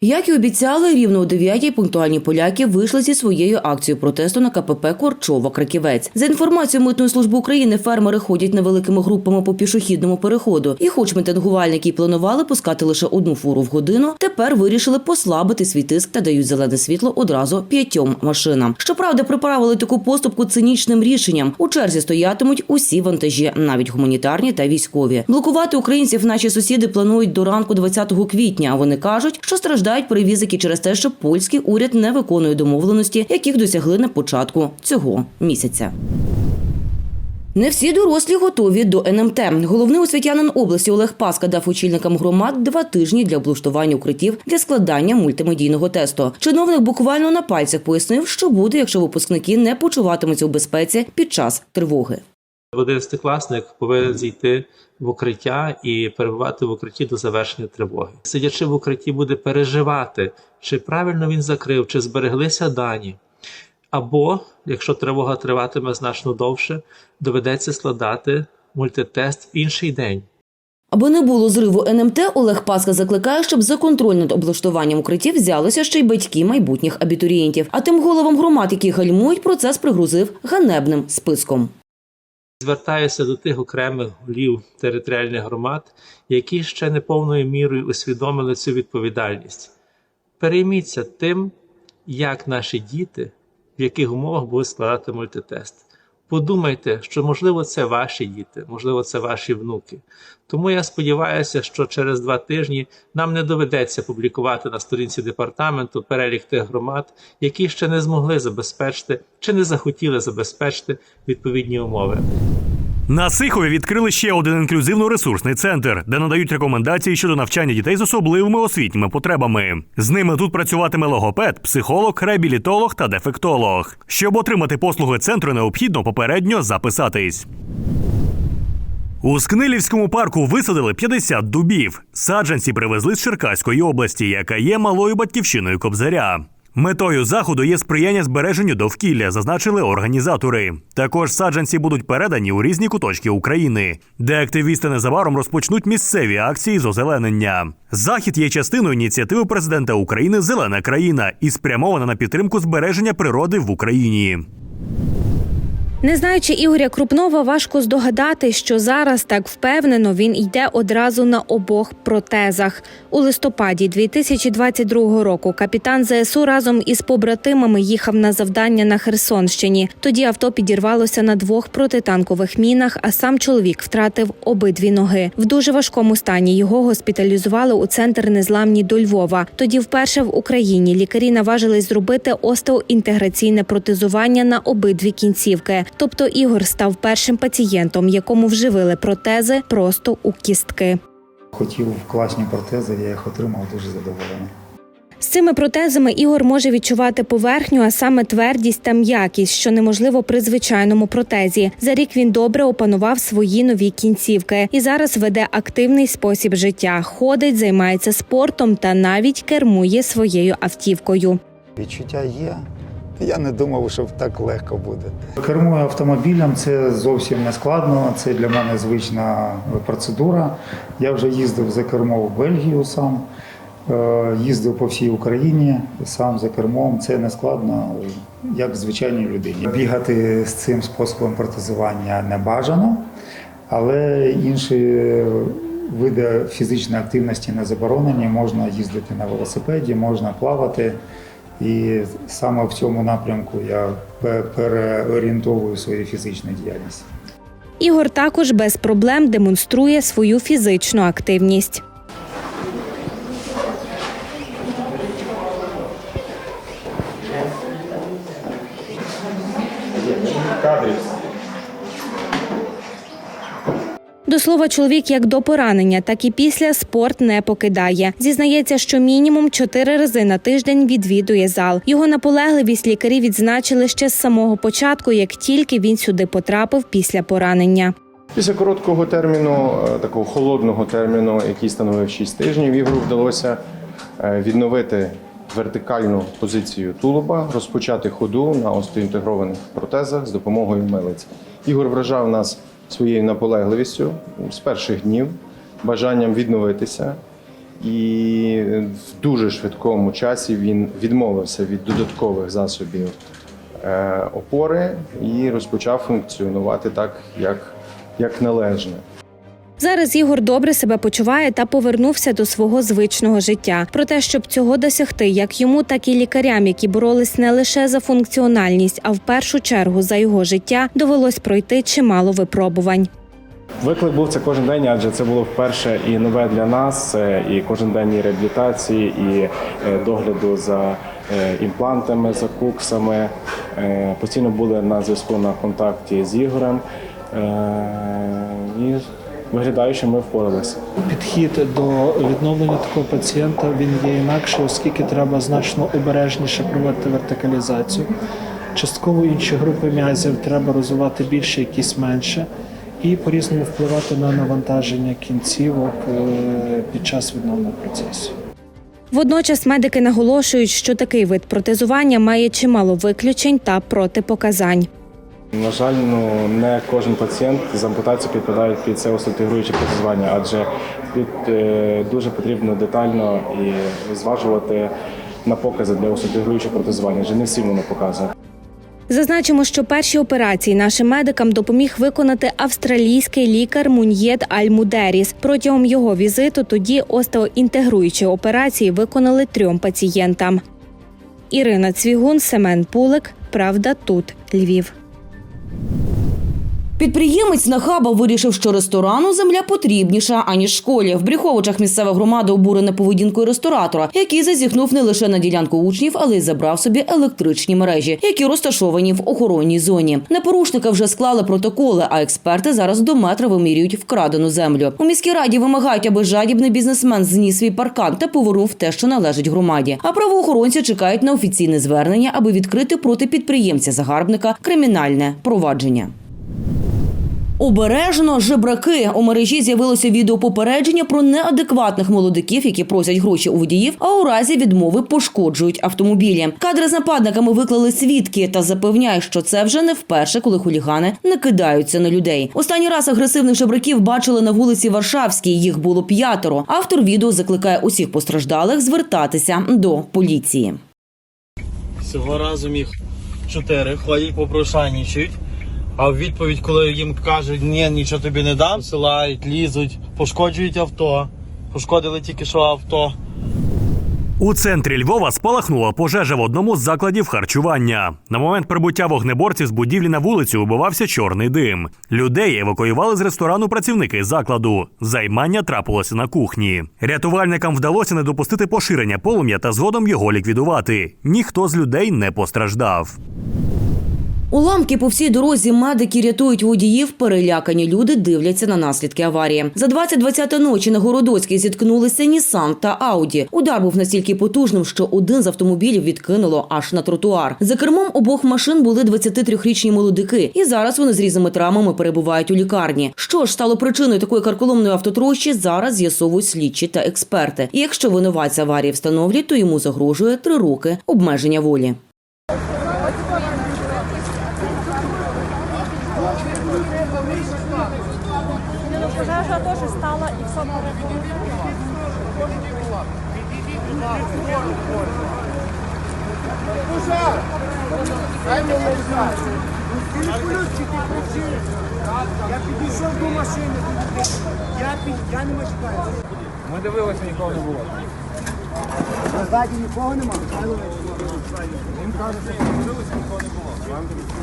Як і обіцяли, рівно о 9-й пунктуальні поляки вийшли зі своєю акцією протесту на КПП Корчова Краківець. За інформацією Митної служби України, фермери ходять невеликими групами по пішохідному переходу. І, хоч мітингувальники планували пускати лише одну фуру в годину, тепер вирішили послабити свій тиск та дають зелене світло одразу п'ятьом машинам. Щоправда, приправили таку поступку цинічним рішенням. У черзі стоятимуть усі вантажі, навіть гуманітарні та військові. Блокувати українців наші сусіди планують до ранку 20 квітня. Вони кажуть, що страждають перевізики через те, що польський уряд не виконує домовленості, яких досягли на початку цього місяця. Не всі дорослі готові до НМТ. Головний освітянин області Олег Паска дав очільникам громад два тижні для облаштування укриттів для складання мультимедійного тесту. Чиновник буквально на пальцях пояснив, що буде, якщо випускники не почуватимуться у безпеці під час тривоги. Одинадцятикласник повинен зійти в укриття і перебувати в укритті до завершення тривоги. Сидячи в укритті, буде переживати, чи правильно він закрив, чи збереглися дані. Або, якщо тривога триватиме значно довше, доведеться складати мультитест в інший день. Аби не було зриву НМТ, Олег Паска закликає, щоб за контроль над облаштуванням укриттів взялися ще й батьки майбутніх абітурієнтів. А тим головам громад, які гальмують, процес пригрузив ганебним списком. Звертаюся до тих окремих голів територіальних громад, які ще не повною мірою усвідомили цю відповідальність. Перейміться тим, як наші діти, в яких умовах будуть складати мультитест. Подумайте, що можливо це ваші діти, можливо, це ваші внуки. Тому я сподіваюся, що через два тижні нам не доведеться публікувати на сторінці департаменту перелік тих громад, які ще не змогли забезпечити чи не захотіли забезпечити відповідні умови. На Сихові відкрили ще один інклюзивно-ресурсний центр, де надають рекомендації щодо навчання дітей з особливими освітніми потребами. З ними тут працюватиме логопед, психолог, реабілітолог та дефектолог. Щоб отримати послуги центру, необхідно попередньо записатись. У Скнилівському парку висадили 50 дубів. Саджанці привезли з Черкаської області, яка є малою батьківщиною Кобзаря. Метою заходу є сприяння збереженню довкілля, зазначили організатори. Також саджанці будуть передані у різні куточки України, де активісти незабаром розпочнуть місцеві акції з озеленення. Захід є частиною ініціативи президента України Зелена країна і спрямована на підтримку збереження природи в Україні. Не знаючи Ігоря Крупнова, важко здогадати, що зараз так впевнено він йде одразу на обох протезах. У листопаді 2022 року капітан ЗСУ разом із побратимами їхав на завдання на Херсонщині. Тоді авто підірвалося на двох протитанкових мінах, а сам чоловік втратив обидві ноги. В дуже важкому стані його госпіталізували у центр незламні до Львова. Тоді вперше в Україні лікарі наважились зробити остеоінтеграційне протезування на обидві кінцівки. Тобто Ігор став першим пацієнтом, якому вживили протези просто у кістки. Хотів класні протези, я їх отримав дуже задоволений. З цими протезами Ігор може відчувати поверхню, а саме твердість та м'якість, що неможливо при звичайному протезі. За рік він добре опанував свої нові кінцівки і зараз веде активний спосіб життя. Ходить, займається спортом та навіть кермує своєю автівкою. Відчуття є. Я не думав, що так легко буде. Кермую автомобілем це зовсім не складно. Це для мене звична процедура. Я вже їздив за кермо в Бельгію сам, е, їздив по всій Україні сам за кермом. Це не складно, як звичайній людині. Бігати з цим способом протезування не бажано, але інші види фізичної активності не заборонені. Можна їздити на велосипеді, можна плавати. І саме в цьому напрямку я переорієнтовую свою фізичну діяльність. Ігор також без проблем демонструє свою фізичну активність. Слова, чоловік як до поранення, так і після спорт не покидає. Зізнається, що мінімум чотири рази на тиждень відвідує зал. Його наполегливість лікарі відзначили ще з самого початку, як тільки він сюди потрапив після поранення. Після короткого терміну, е, такого холодного терміну, який становив 6 тижнів, Ігору вдалося е, відновити вертикальну позицію тулуба, розпочати ходу на остеоінтегрованих протезах з допомогою милиць. Ігор вражав нас своєю наполегливістю з перших днів, бажанням відновитися. і в дуже швидкому часі він відмовився від додаткових засобів е, опори і розпочав функціонувати так, як, як належне. Зараз Ігор добре себе почуває та повернувся до свого звичного життя. Проте, щоб цього досягти, як йому, так і лікарям, які боролись не лише за функціональність, а в першу чергу за його життя, довелось пройти чимало випробувань. Виклик був це кожен день, адже це було вперше і нове для нас, е, і кожен день і реабілітації, і е, догляду за е, імплантами, за куксами. Постійно були на зв'язку на контакті з Ігорем. І виглядає, що ми впоралися. Підхід до відновлення такого пацієнта він є інакший, оскільки треба значно обережніше проводити вертикалізацію. Частково інші групи м'язів треба розвивати більше, якісь менше, і по-різному впливати на навантаження кінцівок е, під час відновлення процесу. Водночас медики наголошують, що такий вид протезування має чимало виключень та протипоказань. На жаль, ну не кожен пацієнт з ампутацією підпадає під це осоінтегруюче протезування, адже тут е, дуже потрібно детально і зважувати на покази для осоінтегруючого протезування, адже не всі воно показує. Зазначимо, що перші операції нашим медикам допоміг виконати австралійський лікар Муньєт Аль-Мудеріс. Протягом його візиту тоді остеоінтегруючі операції виконали трьом пацієнтам. Ірина Цвігун, Семен Пулик. Правда, тут Львів. Підприємець Нахаба вирішив, що ресторану земля потрібніша аніж школі. В Бріховичах місцева громада обурена поведінкою ресторатора, який зазіхнув не лише на ділянку учнів, але й забрав собі електричні мережі, які розташовані в охоронній зоні. На порушника вже склали протоколи, а експерти зараз до метра вимірюють вкрадену землю. У міській раді вимагають, аби жадібний бізнесмен зніс свій паркан та повернув те, що належить громаді. А правоохоронці чекають на офіційне звернення, аби відкрити проти підприємця загарбника кримінальне провадження. Обережно жебраки у мережі з'явилося відео попередження про неадекватних молодиків, які просять гроші у водіїв, а у разі відмови пошкоджують автомобілі. Кадри з нападниками виклали свідки та запевняють, що це вже не вперше, коли хулігани не кидаються на людей. Останній раз агресивних жебраків бачили на вулиці Варшавській. Їх було п'ятеро. Автор відео закликає усіх постраждалих звертатися до поліції. Всього разом їх чотири ходять, попрошайнічають. А в відповідь, коли їм кажуть, ні, нічого тобі не дам, силають, лізуть, пошкоджують авто. Пошкодили тільки що авто. У центрі Львова спалахнула пожежа в одному з закладів харчування. На момент прибуття вогнеборців з будівлі на вулицю убивався чорний дим. Людей евакуювали з ресторану працівники закладу. Займання трапилося на кухні. Рятувальникам вдалося не допустити поширення полум'я та згодом його ліквідувати. Ніхто з людей не постраждав. Уламки по всій дорозі медики рятують водіїв. Перелякані люди дивляться на наслідки аварії. За 20-20 ночі на Городоцькій зіткнулися Нісан та Ауді. Удар був настільки потужним, що один з автомобілів відкинуло аж на тротуар. За кермом обох машин були 23-річні молодики, і зараз вони з різними травмами перебувають у лікарні. Що ж стало причиною такої карколомної автотрощі? Зараз з'ясовують слідчі та експерти. І якщо винуватця аварії встановлять, то йому загрожує три роки обмеження волі. Пожежа теж стала і все Я підійшов до машини. Я, під... я не мешкаю. Ми дивилися, нікого не було. Назаді нікого немає. Він каже, що подивилися, нікого не було.